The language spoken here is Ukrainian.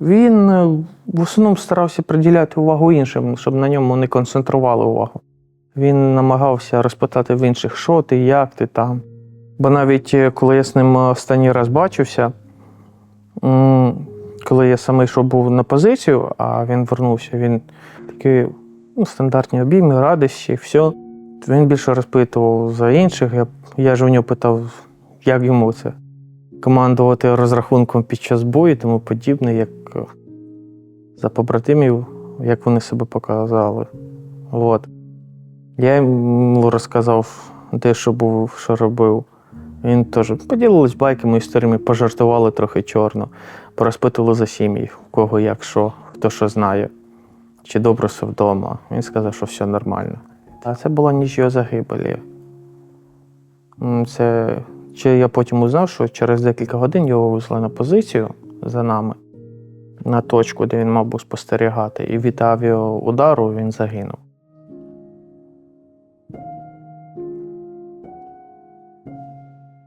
Він е, в основному старався приділяти увагу іншим, щоб на ньому не концентрували увагу. Він намагався розпитати в інших, що ти, як ти там. Бо навіть е, коли я з ним е, останній раз бачився, коли я саме йшов був на позицію, а він вернувся, він такий ну, стандартні обійми, радощі, все. Він більше розпитував за інших. Я, я ж у нього питав, як йому це командувати розрахунком під час бою тому подібне, як е, за побратимів, як вони себе показали. От. Я йому розказав, де що був, що робив. Він теж поділились байками, історіями, пожартували трохи чорно, порозпитували за сім'ї, в кого як що, хто що знає, чи добре все вдома. Він сказав, що все нормально. А це була ніч його загибелі. Це чи я потім узнав, що через декілька годин його везли на позицію за нами, на точку, де він мав був спостерігати, і від авіаудару він загинув.